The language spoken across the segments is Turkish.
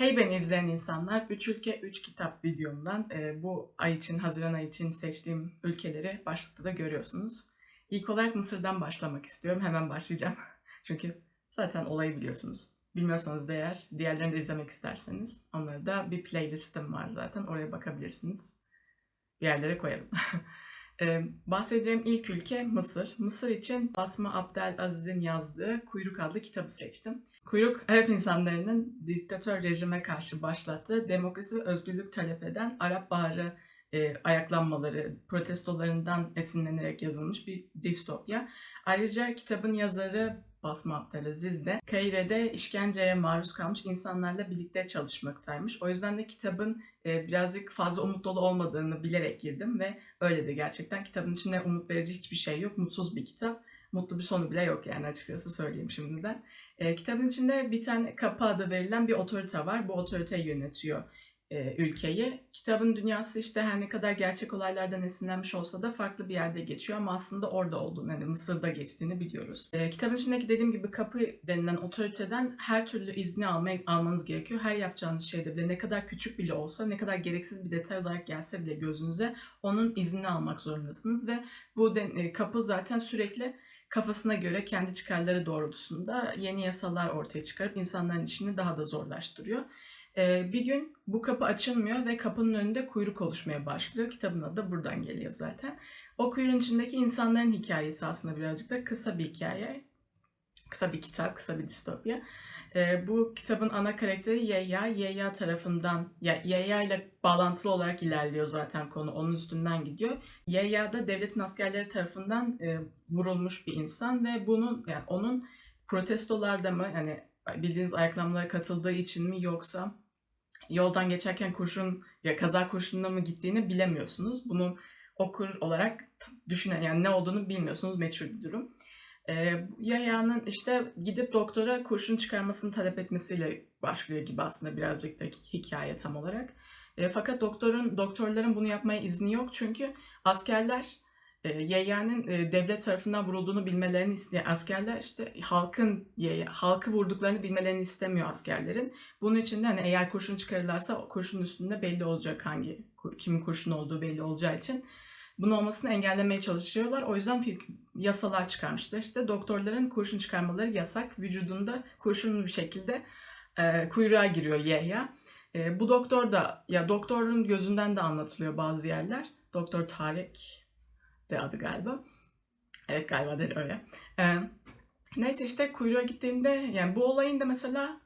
Hey beni izleyen insanlar, 3 ülke 3 kitap videomdan e, bu ay için, Haziran ayı için seçtiğim ülkeleri başlıkta da görüyorsunuz. İlk olarak Mısır'dan başlamak istiyorum. Hemen başlayacağım. Çünkü zaten olayı biliyorsunuz. Bilmiyorsanız da eğer diğerlerini de izlemek isterseniz onları da bir playlistim var zaten. Oraya bakabilirsiniz. Bir yerlere koyarım. Ee, bahsedeceğim ilk ülke Mısır. Mısır için Basma Abdelaziz'in yazdığı Kuyruk adlı kitabı seçtim. Kuyruk, Arap insanlarının diktatör rejime karşı başlattığı demokrasi ve özgürlük talep eden Arap Baharı e, ayaklanmaları, protestolarından esinlenerek yazılmış bir distopya. Ayrıca kitabın yazarı Basma Abdelaziz de Kaire'de işkenceye maruz kalmış insanlarla birlikte çalışmaktaymış. O yüzden de kitabın e, birazcık fazla umut dolu olmadığını bilerek girdim ve öyle de gerçekten kitabın içinde umut verici hiçbir şey yok. Mutsuz bir kitap. Mutlu bir sonu bile yok yani açıkçası söyleyeyim şimdiden. E, kitabın içinde bir tane kapı adı verilen bir otorite var. Bu otorite yönetiyor e, ülkeyi. Kitabın dünyası işte her ne kadar gerçek olaylardan esinlenmiş olsa da farklı bir yerde geçiyor ama aslında orada olduğunu, hani Mısır'da geçtiğini biliyoruz. E, kitabın içindeki dediğim gibi kapı denilen otoriteden her türlü izni almaya, almanız gerekiyor. Her yapacağınız şeyde bile ne kadar küçük bile olsa, ne kadar gereksiz bir detay olarak gelse bile gözünüze onun iznini almak zorundasınız ve bu de, e, kapı zaten sürekli kafasına göre kendi çıkarları doğrultusunda yeni yasalar ortaya çıkarıp insanların işini daha da zorlaştırıyor. Ee, bir gün bu kapı açılmıyor ve kapının önünde kuyruk oluşmaya başlıyor. Kitabın adı da buradan geliyor zaten. O kuyruğun içindeki insanların hikayesi aslında birazcık da kısa bir hikaye. Kısa bir kitap, kısa bir distopya. Ee, bu kitabın ana karakteri Yeya. Yeya tarafından, ya Yeya ile bağlantılı olarak ilerliyor zaten konu. Onun üstünden gidiyor. Yeya da devletin askerleri tarafından e, vurulmuş bir insan ve bunun yani onun protestolarda mı yani bildiğiniz ayaklanmalara katıldığı için mi yoksa yoldan geçerken kurşun ya kaza kurşununa mı gittiğini bilemiyorsunuz. Bunu okur olarak düşünen yani ne olduğunu bilmiyorsunuz meçhul bir durum. Ee, Yaya'nın işte gidip doktora kurşun çıkarmasını talep etmesiyle başlıyor gibi aslında birazcık da hikaye tam olarak. E, fakat doktorun doktorların bunu yapmaya izni yok çünkü askerler e, Yeyya'nın e, devlet tarafından vurulduğunu bilmelerini isteyen askerler işte halkın halkı vurduklarını bilmelerini istemiyor askerlerin. Bunun için de hani eğer kurşun çıkarırlarsa o kurşun üstünde belli olacak hangi kimin kurşun olduğu belli olacağı için bunun olmasını engellemeye çalışıyorlar. O yüzden yasalar çıkarmışlar. İşte doktorların kurşun çıkarmaları yasak. Vücudunda kurşunlu bir şekilde e, kuyruğa giriyor Yehya. E, bu doktor da ya doktorun gözünden de anlatılıyor bazı yerler. Doktor Tarek de adı galiba. Evet galiba de öyle. E, neyse işte kuyruğa gittiğinde yani bu olayın da mesela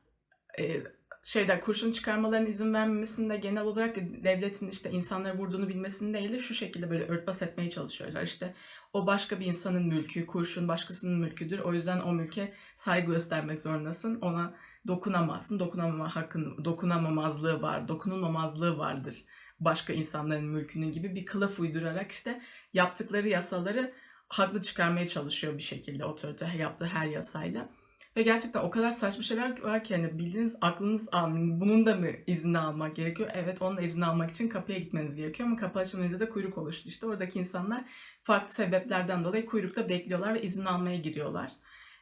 e, şeyden kurşun çıkarmalarına izin vermemesinde genel olarak devletin işte insanları vurduğunu bilmesini değil de şu şekilde böyle örtbas etmeye çalışıyorlar. İşte o başka bir insanın mülkü, kurşun başkasının mülküdür. O yüzden o mülke saygı göstermek zorundasın. Ona dokunamazsın. Dokunamama hakkın, dokunamamazlığı var, dokunulmamazlığı vardır. Başka insanların mülkünün gibi bir kılıf uydurarak işte yaptıkları yasaları haklı çıkarmaya çalışıyor bir şekilde otorite yaptığı her yasayla. Ve gerçekten o kadar saçma şeyler var ki hani bildiğiniz aklınız bunun da mı izni almak gerekiyor? Evet onun da izni almak için kapıya gitmeniz gerekiyor ama kapı açılınca da kuyruk oluştu. İşte oradaki insanlar farklı sebeplerden dolayı kuyrukta bekliyorlar ve izin almaya giriyorlar.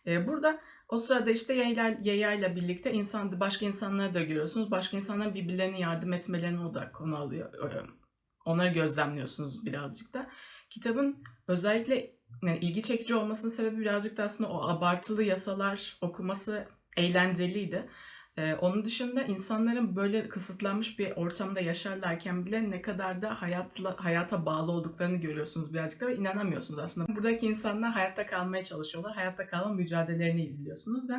Ee, burada o sırada işte Yaya ile birlikte insan, başka insanları da görüyorsunuz. Başka insanların birbirlerine yardım etmelerini o da konu alıyor. Onları gözlemliyorsunuz birazcık da. Kitabın özellikle yani ilgi çekici olmasının sebebi birazcık da aslında o abartılı yasalar okuması eğlenceliydi. Ee, onun dışında insanların böyle kısıtlanmış bir ortamda yaşarlarken bile ne kadar da hayatla, hayata bağlı olduklarını görüyorsunuz birazcık da ve inanamıyorsunuz aslında. Buradaki insanlar hayatta kalmaya çalışıyorlar. Hayatta kalma mücadelelerini izliyorsunuz ve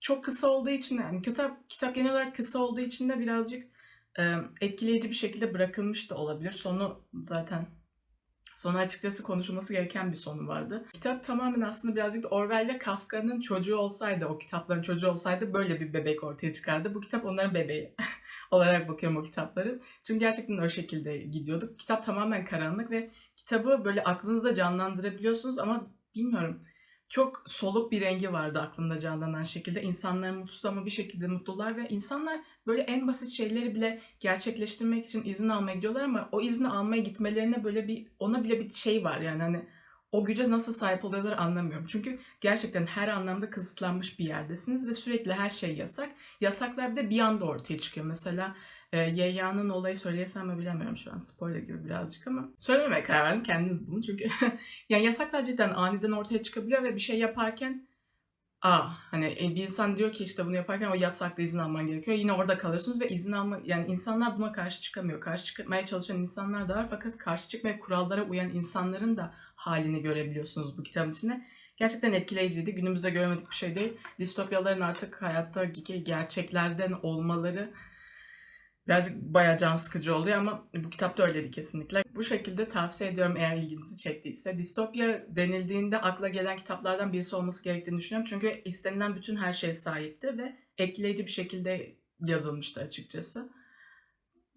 çok kısa olduğu için yani kitap kitap genel olarak kısa olduğu için de birazcık e, etkileyici bir şekilde bırakılmış da olabilir. Sonu zaten Sonu açıkçası konuşulması gereken bir sonu vardı. Kitap tamamen aslında birazcık da Orwell ve Kafka'nın çocuğu olsaydı, o kitapların çocuğu olsaydı böyle bir bebek ortaya çıkardı. Bu kitap onların bebeği olarak bakıyorum o kitapları. Çünkü gerçekten o şekilde gidiyorduk. Kitap tamamen karanlık ve kitabı böyle aklınızda canlandırabiliyorsunuz ama bilmiyorum çok soluk bir rengi vardı aklımda canlanan şekilde. İnsanlar mutsuz ama bir şekilde mutlular ve insanlar böyle en basit şeyleri bile gerçekleştirmek için izin almaya gidiyorlar ama o izni almaya gitmelerine böyle bir ona bile bir şey var yani hani o güce nasıl sahip oluyorlar anlamıyorum. Çünkü gerçekten her anlamda kısıtlanmış bir yerdesiniz ve sürekli her şey yasak. Yasaklar bir de bir anda ortaya çıkıyor. Mesela e, Yeyya'nın olayı söyleyesem mi bilemiyorum şu an. Spoiler gibi birazcık ama. Söylememeye karar verdim. Kendiniz bulun. Çünkü yani yasaklar cidden aniden ortaya çıkabiliyor ve bir şey yaparken Aa, hani e, bir insan diyor ki işte bunu yaparken o yasakta izin alman gerekiyor. Yine orada kalıyorsunuz ve izin alma yani insanlar buna karşı çıkamıyor. Karşı çıkmaya çalışan insanlar da var fakat karşı çıkmaya kurallara uyan insanların da halini görebiliyorsunuz bu kitabın içinde. Gerçekten etkileyiciydi. Günümüzde göremedik bir şey değil. Distopyaların artık hayatta gerçeklerden olmaları birazcık bayağı can sıkıcı oluyor ama bu kitapta öyleydi kesinlikle. Bu şekilde tavsiye ediyorum eğer ilginizi çektiyse. Distopya denildiğinde akla gelen kitaplardan birisi olması gerektiğini düşünüyorum. Çünkü istenilen bütün her şeye sahipti ve etkileyici bir şekilde yazılmıştı açıkçası.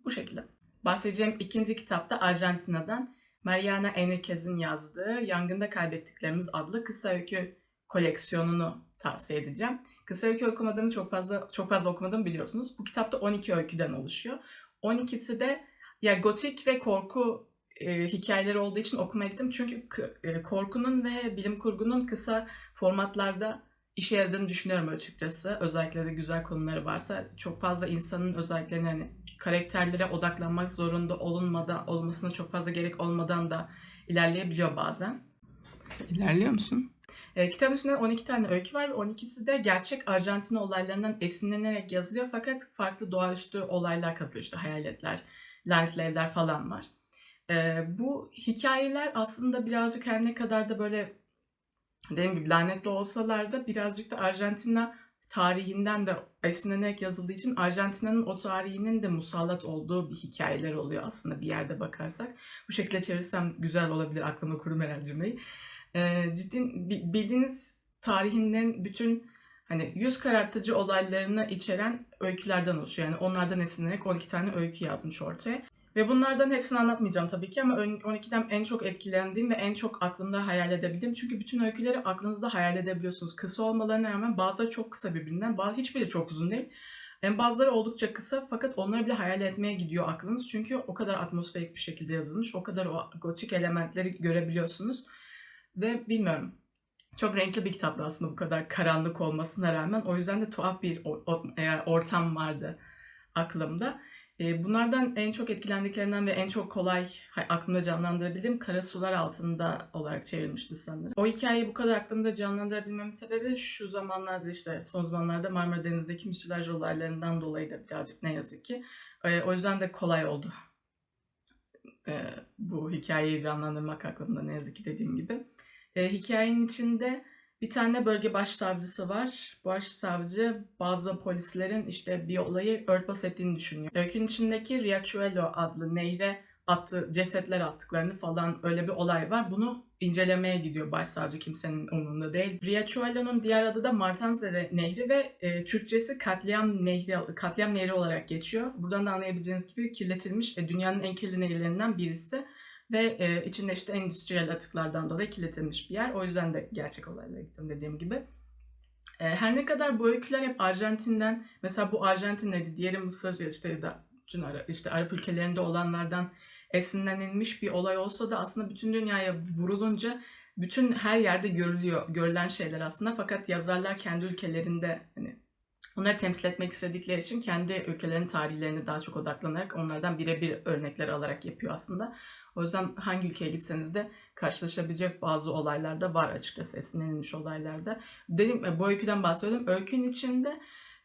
Bu şekilde. Bahsedeceğim ikinci kitapta Arjantina'dan Mariana Enriquez'in yazdığı Yangında Kaybettiklerimiz adlı kısa öykü koleksiyonunu tavsiye edeceğim. Kısa öykü okumadığımı çok fazla çok fazla okumadım biliyorsunuz. Bu kitapta 12 öyküden oluşuyor. 12'si de ya gotik ve korku e, hikayeleri olduğu için okumaya gittim. Çünkü e, korkunun ve bilim kurgunun kısa formatlarda işe yaradığını düşünüyorum açıkçası. Özellikle de güzel konuları varsa çok fazla insanın özelliklerine hani karakterlere odaklanmak zorunda olunmadan olmasına çok fazla gerek olmadan da ilerleyebiliyor bazen. İlerliyor musun? E, kitabın içinde 12 tane öykü var ve 12'si de gerçek Arjantin olaylarından esinlenerek yazılıyor fakat farklı doğaüstü olaylar katılıyor işte hayaletler, lanetli falan var. E, bu hikayeler aslında birazcık her ne kadar da böyle dediğim gibi lanetli olsalar da birazcık da Arjantina tarihinden de esinlenerek yazıldığı için Arjantina'nın o tarihinin de musallat olduğu bir hikayeler oluyor aslında bir yerde bakarsak. Bu şekilde çevirirsem güzel olabilir aklıma kurum herhalde cümleyi. Ee, ciddi bildiğiniz tarihinden bütün hani yüz karartıcı olaylarını içeren öykülerden oluşuyor. Yani onlardan esinlenerek 12 tane öykü yazmış ortaya. Ve bunlardan hepsini anlatmayacağım tabii ki ama 12'den en çok etkilendiğim ve en çok aklımda hayal edebildiğim. Çünkü bütün öyküleri aklınızda hayal edebiliyorsunuz. Kısa olmalarına rağmen bazıları çok kısa birbirinden, bazı hiçbiri çok uzun değil. En bazıları oldukça kısa fakat onları bile hayal etmeye gidiyor aklınız. Çünkü o kadar atmosferik bir şekilde yazılmış, o kadar o gotik elementleri görebiliyorsunuz. Ve bilmiyorum, çok renkli bir kitaptı aslında bu kadar karanlık olmasına rağmen. O yüzden de tuhaf bir e, ortam vardı aklımda. E, bunlardan en çok etkilendiklerinden ve en çok kolay aklımda canlandırabildiğim Kara Sular Altında olarak çevrilmişti sanırım. O hikayeyi bu kadar aklımda canlandırabilmemin sebebi şu zamanlarda işte son zamanlarda Marmara Denizi'ndeki müsilaj olaylarından dolayı da birazcık ne yazık ki. E, o yüzden de kolay oldu bu hikayeyi canlandırmak aklımda ne yazık ki dediğim gibi. Hikayenin içinde bir tane bölge başsavcısı var. Başsavcı bazı polislerin işte bir olayı örtbas ettiğini düşünüyor. Öykünün içindeki Riachuelo adlı nehre attı, cesetler attıklarını falan öyle bir olay var. Bunu incelemeye gidiyor başsavcı kimsenin umurunda değil. Riachuelo'nun diğer adı da Martanzere Nehri ve e, Türkçesi katliam nehri katliam nehri olarak geçiyor. Buradan da anlayabileceğiniz gibi kirletilmiş e, dünyanın en kirli nehirlerinden birisi ve e, içinde işte endüstriyel atıklardan dolayı kirletilmiş bir yer. O yüzden de gerçek olaylara gittim dediğim gibi. E, her ne kadar bu öyküler hep Arjantin'den, mesela bu Arjantin'deydi, diğeri Mısır işte da bütün Arap, işte Arap ülkelerinde olanlardan esinlenilmiş bir olay olsa da aslında bütün dünyaya vurulunca bütün her yerde görülüyor, görülen şeyler aslında. Fakat yazarlar kendi ülkelerinde hani onları temsil etmek istedikleri için kendi ülkelerinin tarihlerine daha çok odaklanarak onlardan birebir örnekler alarak yapıyor aslında. O yüzden hangi ülkeye gitseniz de karşılaşabilecek bazı olaylar da var açıkçası esinlenilmiş olaylarda. Dedim bu öyküden bahsediyorum. Öykünün içinde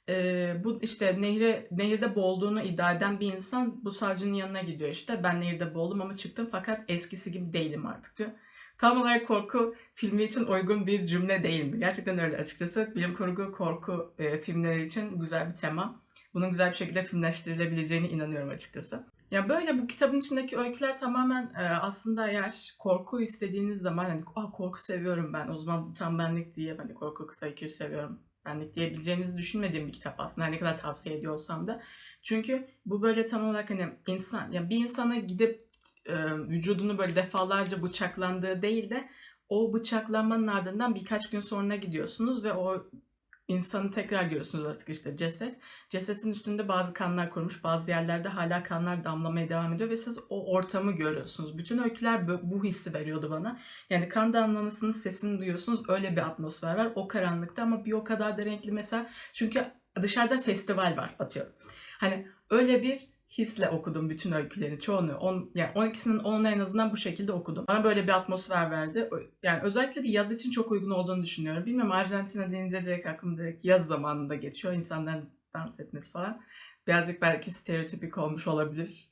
e, bu işte nehre, nehirde boğulduğunu iddia eden bir insan bu savcının yanına gidiyor işte. Ben nehirde boğuldum ama çıktım fakat eskisi gibi değilim artık diyor. Tam olarak korku filmi için uygun bir cümle değil mi? Gerçekten öyle açıkçası. Bilim kurgu korku e, filmleri için güzel bir tema. Bunun güzel bir şekilde filmleştirilebileceğine inanıyorum açıkçası. Ya böyle bu kitabın içindeki öyküler tamamen e, aslında eğer korku istediğiniz zaman hani ah korku seviyorum ben o zaman bu tam benlik diye hani korku kısa öyküyü seviyorum benlik diyebileceğinizi düşünmediğim bir kitap aslında her ne kadar tavsiye ediyorsam da. Çünkü bu böyle tam olarak hani insan yani bir insana gidip e, vücudunu böyle defalarca bıçaklandığı değil de o bıçaklanmanın ardından birkaç gün sonra gidiyorsunuz ve o insanı tekrar görüyorsunuz artık işte ceset. Cesetin üstünde bazı kanlar kurumuş, bazı yerlerde hala kanlar damlamaya devam ediyor ve siz o ortamı görüyorsunuz. Bütün öyküler bu hissi veriyordu bana. Yani kan damlamasının sesini duyuyorsunuz. Öyle bir atmosfer var. O karanlıkta ama bir o kadar da renkli mesela. Çünkü dışarıda festival var atıyorum. Hani öyle bir hisle okudum bütün öyküleri. Çoğunu. On, yani 12'sinin 10'unu en azından bu şekilde okudum. Bana böyle bir atmosfer verdi. Yani özellikle de yaz için çok uygun olduğunu düşünüyorum. Bilmiyorum Arjantina deyince direkt aklım direkt yaz zamanında geçiyor. İnsanların dans etmesi falan. Birazcık belki stereotipik olmuş olabilir.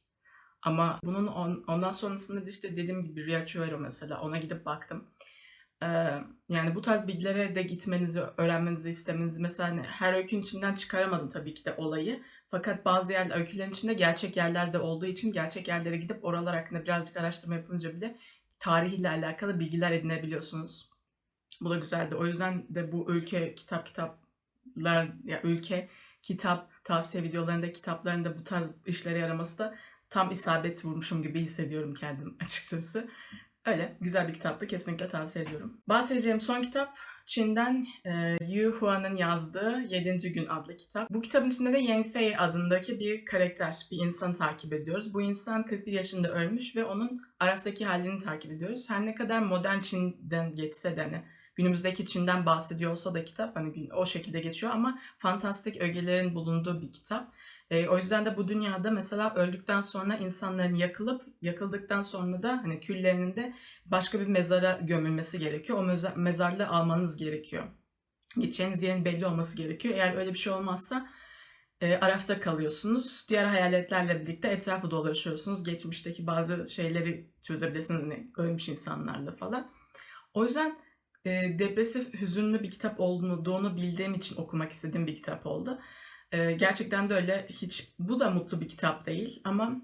Ama bunun on- ondan sonrasında da işte dediğim gibi Riachuelo mesela ona gidip baktım. Yani bu tarz bilgilere de gitmenizi, öğrenmenizi istemenizi mesela hani her öykünün içinden çıkaramadım tabii ki de olayı. Fakat bazı yer, öykülerin içinde gerçek yerlerde olduğu için gerçek yerlere gidip oralar hakkında birazcık araştırma yapılınca bile tarihiyle alakalı bilgiler edinebiliyorsunuz. Bu da güzeldi. O yüzden de bu ülke kitap kitaplar ya ülke kitap tavsiye videolarında kitaplarında bu tarz işlere yaraması da tam isabet vurmuşum gibi hissediyorum kendim açıkçası. Öyle güzel bir kitaptı. Kesinlikle tavsiye ediyorum. Bahsedeceğim son kitap Çin'den e, Yu Hua'nın yazdığı 7. Gün adlı kitap. Bu kitabın içinde de Yang Fei adındaki bir karakter, bir insan takip ediyoruz. Bu insan 41 yaşında ölmüş ve onun Araf'taki halini takip ediyoruz. Her ne kadar modern Çin'den geçse de hani günümüzdeki Çin'den bahsediyor olsa da kitap hani o şekilde geçiyor ama fantastik ögelerin bulunduğu bir kitap. E, o yüzden de bu dünyada mesela öldükten sonra insanların yakılıp yakıldıktan sonra da hani küllerinin de başka bir mezara gömülmesi gerekiyor. O meza- mezarlığı almanız gerekiyor. Gideceğiniz yerin belli olması gerekiyor. Eğer öyle bir şey olmazsa e, Araf'ta kalıyorsunuz. Diğer hayaletlerle birlikte etrafı dolaşıyorsunuz. Geçmişteki bazı şeyleri çözebilirsiniz. Hani ölmüş insanlarla falan. O yüzden e, depresif, hüzünlü bir kitap olduğunu bildiğim için okumak istediğim bir kitap oldu. E, gerçekten de öyle. Hiç bu da mutlu bir kitap değil ama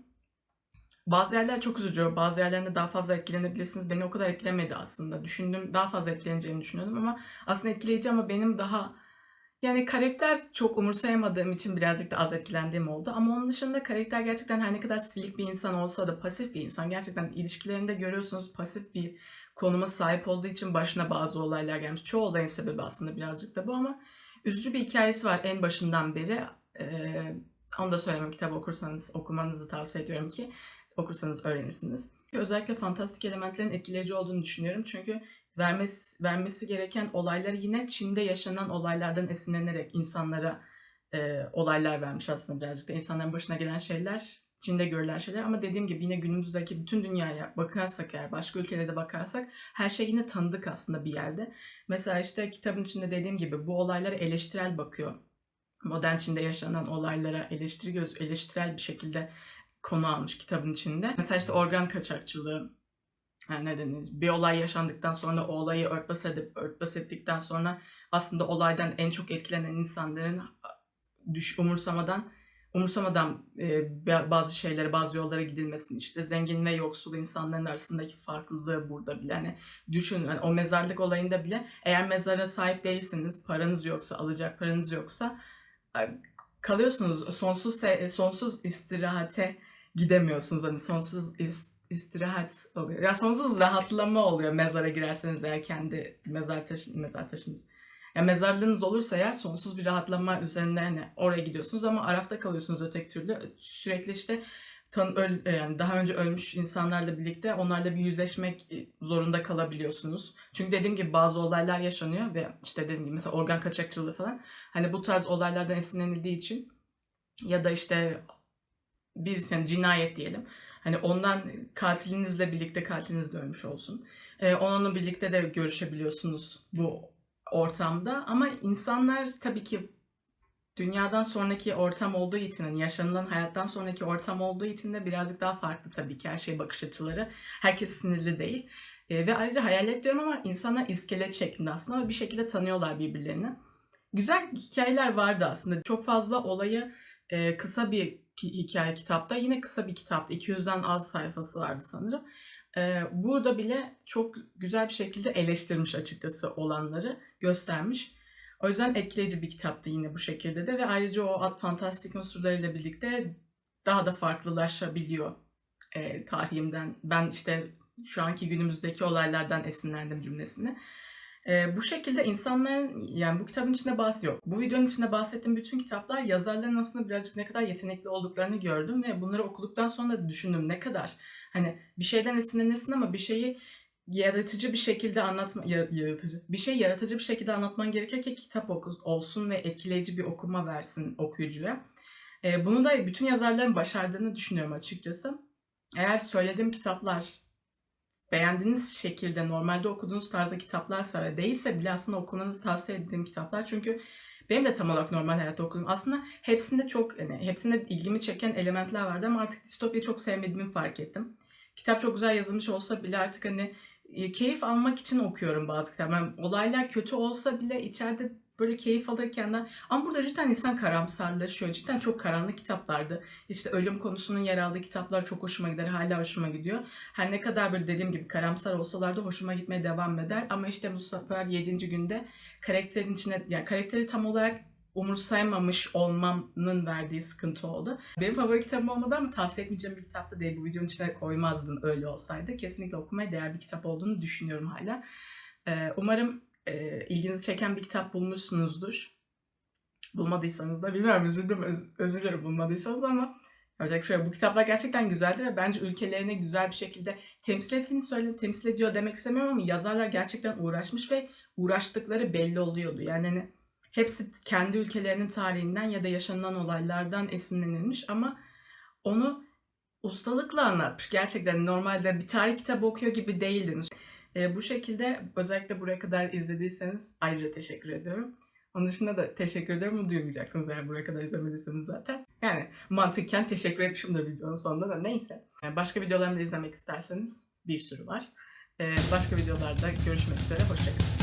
bazı yerler çok üzücü, bazı yerlerinde daha fazla etkilenebilirsiniz. Beni o kadar etkilemedi aslında. Düşündüm, daha fazla etkileneceğini düşünüyordum ama aslında etkileyici ama benim daha yani karakter çok umursayamadığım için birazcık da az etkilendiğim oldu. Ama onun dışında karakter gerçekten her ne kadar silik bir insan olsa da pasif bir insan. Gerçekten ilişkilerinde görüyorsunuz pasif bir konuma sahip olduğu için başına bazı olaylar gelmiş. Çoğu olayın sebebi aslında birazcık da bu ama üzücü bir hikayesi var en başından beri. Ee, onu da söylemem kitap okursanız okumanızı tavsiye ediyorum ki okursanız öğrenirsiniz. Özellikle fantastik elementlerin etkileyici olduğunu düşünüyorum. Çünkü vermesi, vermesi gereken olayları yine Çin'de yaşanan olaylardan esinlenerek insanlara e, olaylar vermiş aslında birazcık da. insanların başına gelen şeyler, Çin'de görülen şeyler ama dediğim gibi yine günümüzdeki bütün dünyaya bakarsak eğer, başka ülkelere de bakarsak her şey yine tanıdık aslında bir yerde. Mesela işte kitabın içinde dediğim gibi bu olaylara eleştirel bakıyor. Modern Çin'de yaşanan olaylara eleştiri göz, eleştirel bir şekilde konu almış kitabın içinde. Mesela işte organ kaçakçılığı, yani ne denir? Bir olay yaşandıktan sonra o olayı örtbas edip örtbas ettikten sonra aslında olaydan en çok etkilenen insanların düş umursamadan umursamadan e, bazı şeylere, bazı yollara gidilmesini işte zengin ve yoksul insanların arasındaki farklılığı burada bile hani düşünün yani o mezarlık olayında bile eğer mezara sahip değilsiniz, paranız yoksa, alacak paranız yoksa kalıyorsunuz sonsuz sonsuz istirahate gidemiyorsunuz hani sonsuz ist- istirahat oluyor. Ya sonsuz rahatlama oluyor mezara girerseniz eğer kendi mezar taşın mezar taşınız. Ya mezarlığınız olursa eğer sonsuz bir rahatlama üzerine hani oraya gidiyorsunuz ama arafta kalıyorsunuz öteki türlü. Sürekli işte tan öl yani daha önce ölmüş insanlarla birlikte onlarla bir yüzleşmek zorunda kalabiliyorsunuz. Çünkü dediğim gibi bazı olaylar yaşanıyor ve işte dediğim gibi mesela organ kaçakçılığı falan hani bu tarz olaylardan esinlenildiği için ya da işte bir yani cinayet diyelim. Hani ondan katilinizle birlikte katiliniz de ölmüş olsun. Ee, onunla birlikte de görüşebiliyorsunuz bu ortamda. Ama insanlar tabii ki dünyadan sonraki ortam olduğu için, hani yaşanılan hayattan sonraki ortam olduğu için de birazcık daha farklı tabii ki her şey bakış açıları. Herkes sinirli değil. Ee, ve ayrıca hayalet diyorum ama insanlar iskelet şeklinde aslında ve bir şekilde tanıyorlar birbirlerini. Güzel hikayeler vardı aslında. Çok fazla olayı e, kısa bir hikaye kitapta. Yine kısa bir kitapta. 200'den az sayfası vardı sanırım. Burada bile çok güzel bir şekilde eleştirmiş açıkçası olanları göstermiş. O yüzden etkileyici bir kitaptı yine bu şekilde de ve ayrıca o fantastik unsurlarıyla birlikte daha da farklılaşabiliyor e, tarihimden. Ben işte şu anki günümüzdeki olaylardan esinlendim cümlesini. Eee, bu şekilde insanların yani bu kitabın içinde bahs yok. Bu videonun içinde bahsettiğim bütün kitaplar yazarların aslında birazcık ne kadar yetenekli olduklarını gördüm ve bunları okuduktan sonra da düşündüm ne kadar hani bir şeyden esinlenirsin ama bir şeyi yaratıcı bir şekilde anlatma ya- yaratıcı bir şey yaratıcı bir şekilde anlatman gerekiyor ki kitap olsun ve etkileyici bir okuma versin okuyucuya. Eee, bunu da bütün yazarların başardığını düşünüyorum açıkçası. Eğer söylediğim kitaplar beğendiğiniz şekilde normalde okuduğunuz tarzda kitaplarsa ve değilse bile aslında okumanızı tavsiye ettiğim kitaplar. Çünkü benim de tam olarak normal hayatta okuduğum aslında hepsinde çok yani hepsinde ilgimi çeken elementler vardı ama artık distopya çok sevmediğimi fark ettim. Kitap çok güzel yazılmış olsa bile artık hani e, keyif almak için okuyorum bazı kitaplar. Yani olaylar kötü olsa bile içeride böyle keyif alırken de ama burada cidden insan karamsarlaşıyor. Cidden çok karanlık kitaplardı. İşte ölüm konusunun yer aldığı kitaplar çok hoşuma gider. Hala hoşuma gidiyor. Her ne kadar böyle dediğim gibi karamsar olsalar da hoşuma gitmeye devam eder. Ama işte bu sefer 7. günde karakterin içine yani karakteri tam olarak umursayamamış olmamın verdiği sıkıntı oldu. Benim favori kitabım olmadı ama tavsiye etmeyeceğim bir kitap da değil. Bu videonun içine koymazdım öyle olsaydı. Kesinlikle okumaya değer bir kitap olduğunu düşünüyorum hala. Ee, umarım e, ilginizi çeken bir kitap bulmuşsunuzdur. Bulmadıysanız da bilmiyorum üzüldüm öz, özür dilerim bulmadıysanız ama yapacak şey. Bu kitaplar gerçekten güzeldi ve bence ülkelerini güzel bir şekilde temsil ettiğini söyle temsil ediyor demek istemiyorum ama yazarlar gerçekten uğraşmış ve uğraştıkları belli oluyordu. Yani hani hepsi kendi ülkelerinin tarihinden ya da yaşanılan olaylardan esinlenilmiş ama onu ustalıkla anlatmış. Gerçekten normalde bir tarih kitabı okuyor gibi değildiniz. E, bu şekilde özellikle buraya kadar izlediyseniz ayrıca teşekkür ediyorum. Onun dışında da teşekkür ederim. Bunu duymayacaksınız eğer buraya kadar izlemediyseniz zaten. Yani mantıken teşekkür etmişimdir videonun sonunda da neyse. Başka videolarını da izlemek isterseniz bir sürü var. E, başka videolarda görüşmek üzere. Hoşçakalın.